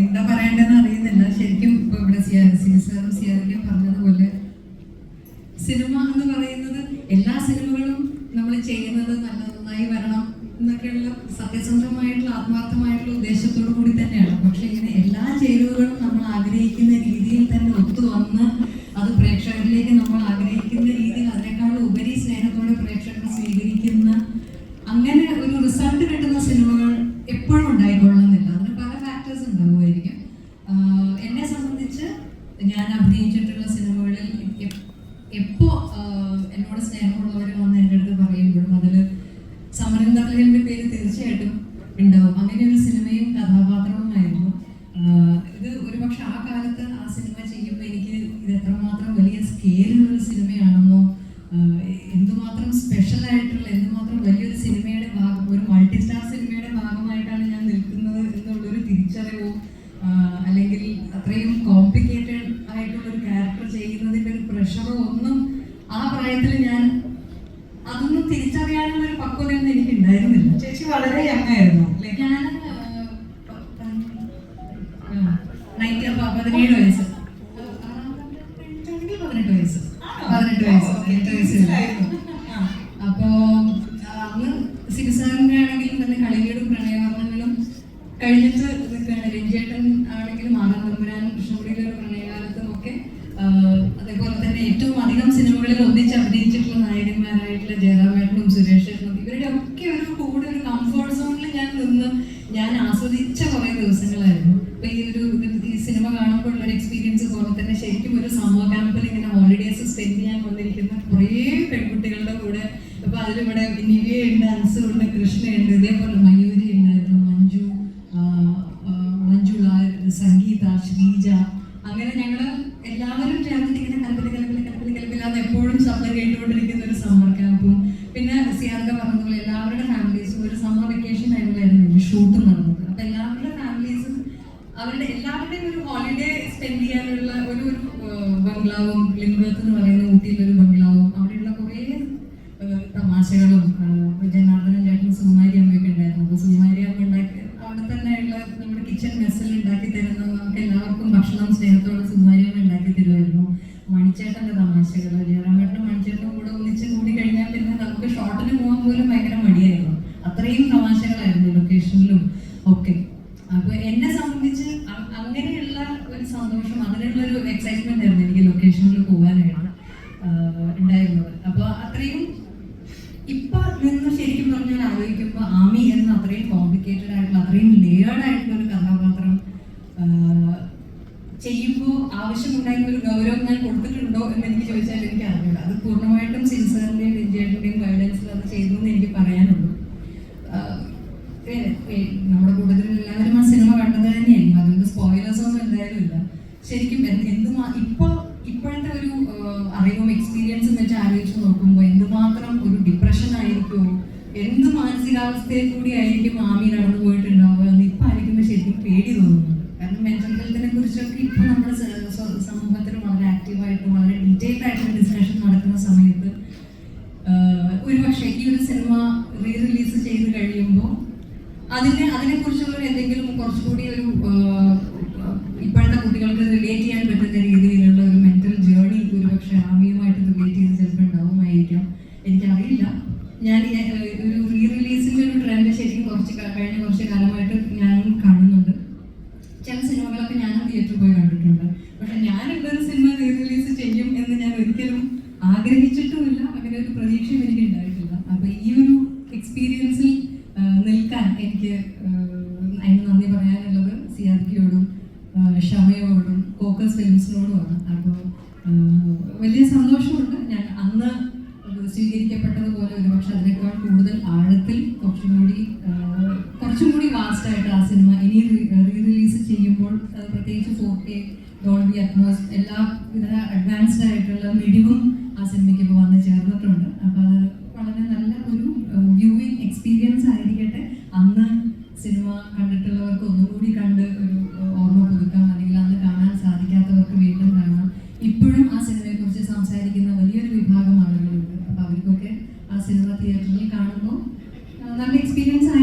എന്താ പറയണ്ടെന്ന് അറിയുന്നില്ല. ശരിക്കും ഇപ്പൊ ഇവിടെ സിയാറും സിയാറിലും പറഞ്ഞതുപോലെ സിനിമ എന്ന് പറയുന്നത് എല്ലാ സിനിമകളും നമ്മൾ ചെയ്യുന്നത് നല്ല നന്നായി വരണം എന്നൊക്കെയുള്ള സത്യസന്ധമായിട്ടുള്ള ആത്മാർത്ഥമായിട്ടുള്ള ഉദ്ദേശത്തോടു കൂടി തന്നെയാണ്. പക്ഷെ ഇങ്ങനെ എല്ലാ ചേരുവകളും നമ്മൾ ആഗ്രഹിക്കുന്ന രീതിയിൽ തന്നെ ഒത്തു വന്ന് അത് പ്രേക്ഷകരിലേക്ക് നമ്മൾ പ്രായത്തിൽ ഞാൻ അതൊന്നും തിരിച്ചറിയാനുള്ള ഒരു പക്വതയൊന്നും എനിക്ക് ഉണ്ടായിരുന്നില്ല ചേച്ചി വളരെ യങ് ആയിരുന്നു. ഞാൻ പതിനേഴ് വയസ്സ്. പതിനെട്ട് വയസ്സ്. പതിനെട്ട് വയസ്സ്. പതിനെട്ട് വയസ്സിലായിരുന്നു. അപ്പോ അന്ന് സിനിസാറിന്റെ ആണെങ്കിലും തന്നെ കളികളും പ്രണയവർണങ്ങളും കഴിഞ്ഞിട്ട് അധികം ഒന്നിച്ച് അഭിനയിച്ചിട്ടുള്ള നായകന്മാരായിട്ടുള്ള ജയറാമേട്ടനും സുരേഷ് ഏട്ടനും ഇവരുടെ ഒക്കെ ഒരു കൂടെ ഒരു കംഫോർട്ട് സോണിൽ ഞാൻ നിന്ന് ഞാൻ ആസ്വദിച്ച കുറെ ദിവസങ്ങളായിരുന്നു. അപ്പൊ ഈ ഒരു ഈ സിനിമ കാണുമ്പോൾ ഉള്ള ഒരു എക്സ്പീരിയൻസ് പോലെ തന്നെ ശരിക്കും ഒരു സമ്മർ ക്യാമ്പിൽ ഇങ്ങനെ ഹോളിഡേസ് സ്പെൻഡ് ചെയ്യാൻ വന്നിരിക്കുന്ന കുറേ പെൺകുട്ടികളുടെ കൂടെ. അപ്പൊ അതിലിവിടെ നിവിയുണ്ട് അൻസുണ്ട് കൃഷ്ണയുണ്ട് ഇതേപോലെ ഉണ്ട് ഉണ്ടായിരുന്നു കലപ്പിൽ എപ്പോഴും ശബ്ദം കേട്ടുകൊണ്ടിരിക്കുന്ന ഒരു സമ്മർ ക്യാമ്പും പിന്നെ സിയാർക്ക പറഞ്ഞതുപോലെ എല്ലാവരുടെ ഫാമിലീസും ഒരു സമ്മർ വെക്കേഷൻ ടൈമിലായിരുന്നു ഷൂട്ട് നടന്നത്. അപ്പൊ എല്ലാവരുടെ ഫാമിലീസും അവരുടെ എല്ലാവരുടെയും ഒരു ഹോളിഡേ സ്പെൻഡ് ചെയ്യാനുള്ള ഒരു ബംഗ്ലാവും ലിംബത്ത് എന്ന് പറയുന്ന ഊട്ടിയിലൊരു ബംഗ്ലാവും അവിടെയുള്ള കുറേ തമാശകളും ആലോചിക്കുമ്പോൾ ആമി എന്ന അത്രയും കോംപ്ലിക്കേറ്റഡ് ആയിട്ടുള്ള അത്രയും ലേയേർഡ് ആയിട്ടുള്ള ഒരു കഥാപാത്രം ചെയ്യുമ്പോൾ ആവശ്യമുണ്ടായിരുന്ന ഒരു ഗൗരവം ഞാൻ കൊടുത്തിട്ടുണ്ടോ എന്ന് എനിക്ക് ചോദിച്ചാൽ എനിക്ക് അറിയില്ല അത് പൂർണമായിട്ടും സിൻസാറിന്റെയും ഇന്ത്യയുടെയും ഗൈഡൻസിൽ അത് ചെയ്തു എന്ന് എനിക്ക് പറയാനുള്ളൂ എന്ത് മാനസികാവസ്ഥയിൽ കൂടി ആയിരിക്കും ആമി നടന്നു പോയിട്ടുണ്ടാവുക എന്ന് ഇപ്പൊ ആയിരിക്കുമ്പോൾ ശരിക്കും പേടി തോന്നുന്നുണ്ട് കാരണം മെന്റൽ ഹെൽത്തിനെ കുറിച്ചൊക്കെ ഇപ്പൊ നമ്മുടെ സമൂഹത്തിൽ വളരെ ആക്റ്റീവായിട്ട് വളരെ ഡീറ്റെയിൽഡ് ആയിട്ടുള്ള ഡിസ്കഷൻ നടക്കുന്ന സമയത്ത് ഒരു ഒരുപക്ഷെ ഈ ഒരു സിനിമ റീ റിലീസ് ചെയ്ത് കഴിയുമ്പോൾ അതിനെ അതിനെക്കുറിച്ചുള്ള എന്തെങ്കിലും കുറച്ചുകൂടി ഒരു ആഹ്, ഇപ്പോഴത്തെ കുട്ടികൾക്ക് റിലേറ്റ് ചെയ്യാൻ പറ്റുന്ന രീതിയിലുള്ള ഒരു മെന്റൽ ജേർണി ഒരുപക്ഷെ ആമിയുമായിട്ട് റിലേറ്റ് ചെയ്ത് ചിലപ്പോൾ ഉണ്ടാവുമായിരിക്കാം എനിക്കറിയില്ല ഞാൻ ഈ, ആഹ്, ഒരു റീ റിലീസിന്റെ ഒരു ട്രെൻഡ് ശരിക്കും കുറച്ച് ക- കഴിഞ്ഞ കുറച്ച് കാലമായിട്ട് ഞാനും കാണുന്നുണ്ട് ചില സിനിമകളൊക്കെ ഞാനും തിയേറ്ററിൽ പോയി കണ്ടിട്ടുണ്ട് പക്ഷെ ഞാൻ ഒരു സിനിമ റീ റിലീസ് ചെയ്യും എന്ന് ഞാൻ ഒരിക്കലും ആഗ്രഹിച്ചിട്ടുമില്ല അങ്ങനെ പ്രതീക്ഷയും എനിക്ക് ഉണ്ടായിട്ടില്ല. അപ്പൊ ഈ ഒരു എക്സ്പീരിയൻസിൽ നിൽക്കാൻ എനിക്ക് അതിന് നന്ദി പറയാനുള്ളത് സിയാർക്കിയോടും ഷമയോടും കോക്കസ് ഫിലിംസിനോടുമാണ്. അപ്പോൾ വലിയ സന്തോഷമുണ്ട്. ഞാൻ അന്ന് സ്വീകരിക്കപ്പെട്ടതുപോലെ ഒരുപക്ഷെ അതിനേക്കാൾ കൂടുതൽ ആഴത്തിൽ കുറച്ചും കൂടി കുറച്ചും കൂടി വാസ്റ്റായിട്ട് ആ സിനിമ ഇനി റീ റിലീസ് ചെയ്യുമ്പോൾ പ്രത്യേകിച്ച് ഫോർ കെ ഡോൾബി അറ്റ്മോസ് എല്ലാ വിധ അഡ്വാൻസ്ഡ് ആയിട്ടുള്ള മിടിവും ആ സിനിമയ്ക്ക് ആ, നല്ല